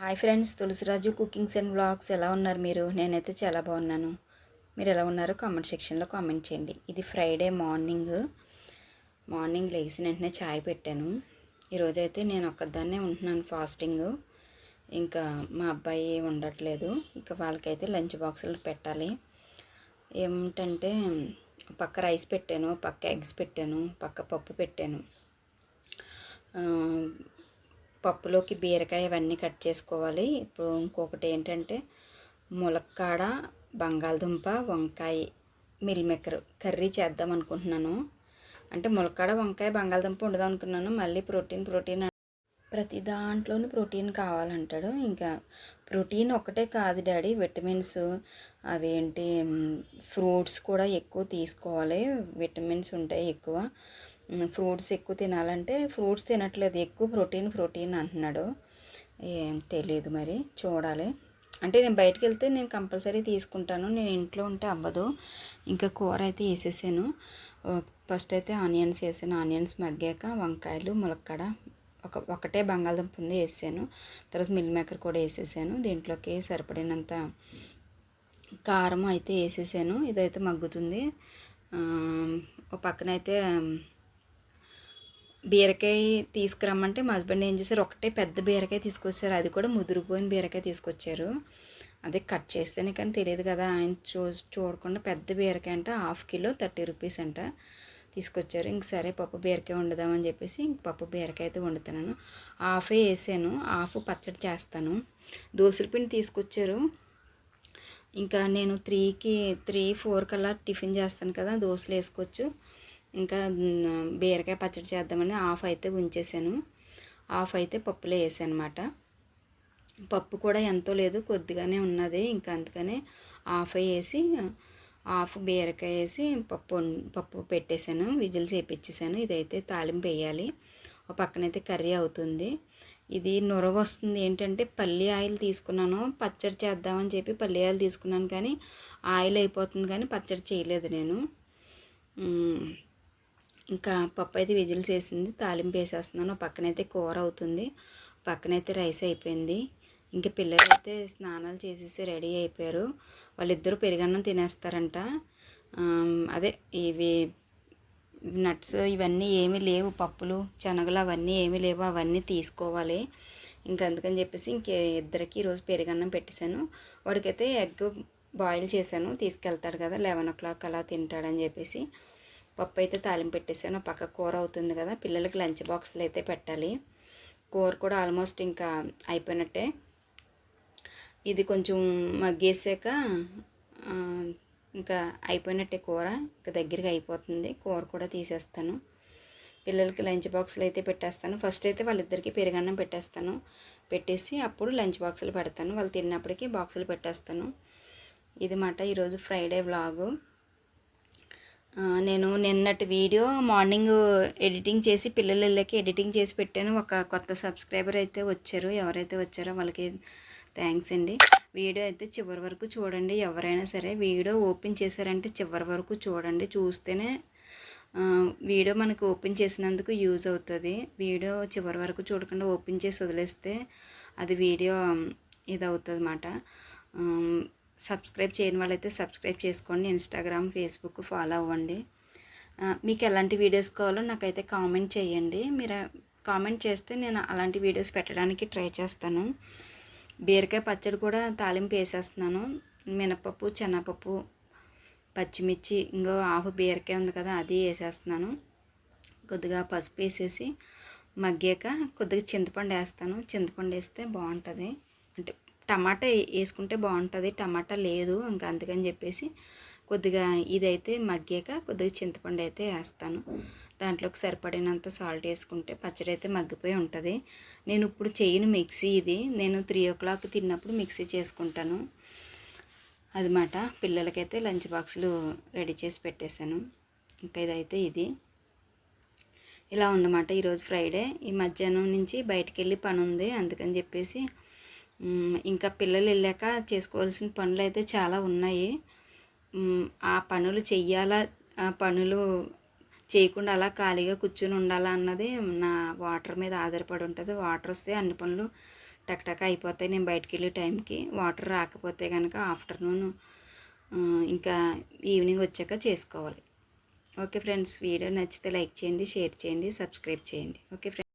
Hi friends Tulasiraju cookings and blogs ఎలా ఉన్నారు మీరు? నేనైతే చాలా బాగున్నాను. మీరు ఎలా ఉన్నారో? కామెంట్ సెక్షన్లో కామెంట్ చేయండి. ఇది ఫ్రైడే మార్నింగ్. మార్నింగ్ లేచిన వెంటనే ఛాయ్ పెట్టాను. ఈరోజైతే నేను ఒక్కదాన్నే ఉంటున్నాను ఫాస్టింగ్. ఇంకా మా అబ్బాయి ఉండట్లేదు. ఇంకా వాళ్ళకైతే లంచ్ బాక్సులు పెట్టాలి. ఏమిటంటే పక్క రైస్ పెట్టాను పక్క ఎగ్స్ పెట్టాను పక్క పప్పు పెట్టాను. పప్పులోకి బీరకాయ ఇవన్నీ కట్ చేసుకోవాలి. ఇప్పుడు ఇంకొకటి ఏంటంటే ములక్కాడ బంగాళదుంప వంకాయ మిల్మేకర్ కర్రీ చేద్దాం అనుకుంటున్నాను. అంటే ములక్కాడ వంకాయ బంగాళదుంప ఉండదాం అనుకున్నాను. మళ్ళీ ప్రోటీన్ ప్రోటీన్ ప్రతి దాంట్లోనూ ప్రోటీన్ కావాలంటాడు. ఇంకా ప్రోటీన్ ఒకటే కాదు డాడీ విటమిన్స్ అవేంటి ఫ్రూట్స్ కూడా ఎక్కువ తీసుకోవాలి. విటమిన్స్ ఉంటాయి ఎక్కువ. ఫ్రూట్స్ ఎక్కువ తినాలంటే ఫ్రూట్స్ తినట్లేదు. ఎక్కువ ప్రోటీన్ ప్రోటీన్ అంటున్నాడు. ఏం తెలియదు మరి చూడాలి. అంటే నేను బయటకు వెళ్తే నేను కంపల్సరీ తీసుకుంటాను. నేను ఇంట్లో ఉంటే అవ్వదు. ఇంకా కూర అయితే వేసేసాను. ఫస్ట్ అయితే ఆనియన్స్ వేసాను. ఆనియన్స్ మగ్గాక వంకాయలు ములక్కాడ ఒక ఒకటే బంగాళదుంప ఉంది వేసాను. తర్వాత మిల్ మేకర్ కూడా వేసేసాను. దీంట్లోకి సరిపడినంత కారం అయితే వేసేసాను. ఇదైతే మగ్గుతుంది. ఒక పక్కన పక్కనైతే బీరకాయ తీసుకురమ్మంటే మా హస్బెండ్ ఏం చేశారు? ఒకటే పెద్ద బీరకాయ తీసుకొచ్చారు. అది కూడా ముదిరిపోయిన బీరకాయ తీసుకొచ్చారు. అదే కట్ చేస్తేనే కానీ తెలియదు కదా ఆయన చూ చూడకుండా పెద్ద బీరకాయ అంటే హాఫ్ కిలో థర్టీ రూపీస్ అంట తీసుకొచ్చారు. ఇంక సరే పప్పు బీరకాయ వండుదామని చెప్పేసి ఇంక పప్పు బీరకాయ అయితే వండుతున్నాను. హాఫే వేసాను. హాఫ్ పచ్చడి చేస్తాను. దోసల పిండి తీసుకొచ్చారు. ఇంకా నేను త్రీకి త్రీ ఫోర్ కల్లా టిఫిన్ చేస్తాను కదా దోశలు వేసుకోవచ్చు. ఇంకా బీరకాయ పచ్చడి చేద్దామని ఆఫ్ అయితే ఉంచేసాను. ఆఫ్ అయితే పప్పులో వేసాను అనమాట పప్పు కూడా ఎంతో లేదు కొద్దిగానే ఉన్నది. ఇంకా అందుకనే ఆఫ్ వేసి హాఫ్ బీరకాయ వేసి పప్పు పప్పు పెట్టేశాను విజిల్స్ వేపించేసాను ఇదైతే తాలింపు వేయాలి. ఒక పక్కనైతే కర్రీ అవుతుంది. ఇది నొరగ వస్తుంది. ఏంటంటే పల్లి ఆయిల్ తీసుకున్నాను. పచ్చడి చేద్దామని చెప్పి పల్లి ఆయిల్ తీసుకున్నాను కానీ ఆయిల్ అయిపోతుంది కానీ పచ్చడి చేయలేదు నేను. ఇంకా పప్పు అయితే విజిల్స్ వేసింది తాలింపు వేసేస్తున్నాను. పక్కనైతే కూర అవుతుంది. పక్కనైతే రైస్ అయిపోయింది. ఇంకా పిల్లలు అయితే స్నానాలు చేసేసి రెడీ అయిపోయారు. వాళ్ళిద్దరూ పెరుగన్నం తినేస్తారంట. అదే ఇవి నట్స్ ఇవన్నీ ఏమీ లేవు. పప్పులు శనగలు అవన్నీ ఏమీ లేవు. అవన్నీ తీసుకోవాలి. ఇంకా అందుకని చెప్పేసి ఇంక ఇద్దరికి ఈరోజు పెరుగన్నం పెట్టేశాను. వాడికైతే ఎగ్ బాయిల్ చేశాను. తీసుకెళ్తాడు కదా లెవెన్ ఓ క్లాక్ అలా తింటాడని చెప్పేసి. పప్పు అయితే తాలింపు పెట్టేసాను పక్క కూర అవుతుంది కదా పిల్లలకి లంచ్ బాక్స్లు అయితే పెట్టాలి. కూర కూడా ఆల్మోస్ట్ ఇంకా అయిపోయినట్టే. ఇది కొంచెం మగ్గేసాక ఇంకా అయిపోయినట్టే కూర ఇంకా దగ్గరికి అయిపోతుంది. కూర కూడా తీసేస్తాను. పిల్లలకి లంచ్ బాక్సులు అయితే పెట్టేస్తాను. ఫస్ట్ అయితే వాళ్ళిద్దరికీ పెరుగన్నం పెట్టేస్తాను. పెట్టేసి అప్పుడు లంచ్ బాక్సులు పెడతాను. వాళ్ళు తిన్నప్పటికీ బాక్సులు పెట్టేస్తాను. ఇది మాట ఈరోజు ఫ్రైడే వ్లాగు. నేను నిన్నటి వీడియో మార్నింగ్ ఎడిటింగ్ చేసి పిల్లలకి ఎడిటింగ్ చేసి పెట్టాను. ఒక కొత్త సబ్స్క్రైబర్ అయితే వచ్చారు. ఎవరైతే వచ్చారో వాళ్ళకి థ్యాంక్స్ అండి. వీడియో అయితే చివరి వరకు చూడండి. ఎవరైనా సరే వీడియో ఓపెన్ చేశారంటే చివరి వరకు చూడండి. చూస్తేనే వీడియో మనకు ఓపెన్ చేసినందుకు యూజ్ అవుతుంది. వీడియో చివరి వరకు చూడకుండా ఓపెన్ చేసి వదిలేస్తే అది వీడియో ఇది అవుతుంది అన్నమాట సబ్స్క్రైబ్ చేయని వాళ్ళైతే సబ్స్క్రైబ్ చేసుకోండి. ఇన్స్టాగ్రామ్ ఫేస్బుక్ ఫాలో అవ్వండి. మీకు ఎలాంటి వీడియోస్ కావాలో నాకైతే కామెంట్ చేయండి. మీరు కామెంట్ చేస్తే నేను అలాంటి వీడియోస్ పెట్టడానికి ట్రై చేస్తాను. బీరకాయ పచ్చడి కూడా తాలింపు వేసేస్తున్నాను. మినపప్పు శనగపప్పు పచ్చిమిర్చి ఇంకో ఆకు బీరకాయ ఉంది కదా అది వేసేస్తున్నాను. కొద్దిగా పసుపు వేసేసి మగ్గాక కొద్దిగా చింతపండు వేస్తాను. చింతపండు వేస్తే బాగుంటుంది. అంటే టమాటా వేసుకుంటే బాగుంటుంది. టమాటా లేదు ఇంకా అందుకని చెప్పేసి కొద్దిగా ఇదైతే మగ్గాక కొద్దిగా చింతపండు అయితే వేస్తాను. దాంట్లోకి సరిపడినంత సాల్ట్ వేసుకుంటే పచ్చడి అయితే మగ్గిపోయి ఉంటుంది. నేను ఇప్పుడు చేయను మిక్సీ ఇది. నేను త్రీ ఓ క్లాక్ తిన్నప్పుడు మిక్సీ చేసుకుంటాను. అదమాట. పిల్లలకైతే లంచ్ బాక్సులు రెడీ చేసి పెట్టేశాను. ఇంకా ఇదైతే ఇది. ఇలా ఉందన్నమాట. ఈరోజు ఫ్రైడే. ఈ మధ్యాహ్నం నుంచి బయటికి వెళ్ళి పని ఉంది అందుకని చెప్పేసి ఇంకా పిల్లలు వెళ్ళాక చేసుకోవాల్సిన పనులు అయితే చాలా ఉన్నాయి. ఆ పనులు చెయ్యాలా ఆ పనులు చేయకుండా అలా ఖాళీగా కూర్చొని ఉండాలా అన్నది నా వాటర్ మీద ఆధారపడి ఉంటుంది. వాటర్ వస్తే అన్ని పనులు టక్టక్ అయిపోతాయి. నేను బయటికి వెళ్ళే టైంకి వాటర్ రాకపోతే కనుక ఆఫ్టర్నూన్ ఇంకా ఈవినింగ్ వచ్చాక చేసుకోవాలి. ఓకే ఫ్రెండ్స్ వీడియో నచ్చితే లైక్ చేయండి షేర్ చేయండి సబ్స్క్రైబ్ చేయండి. Okay friends.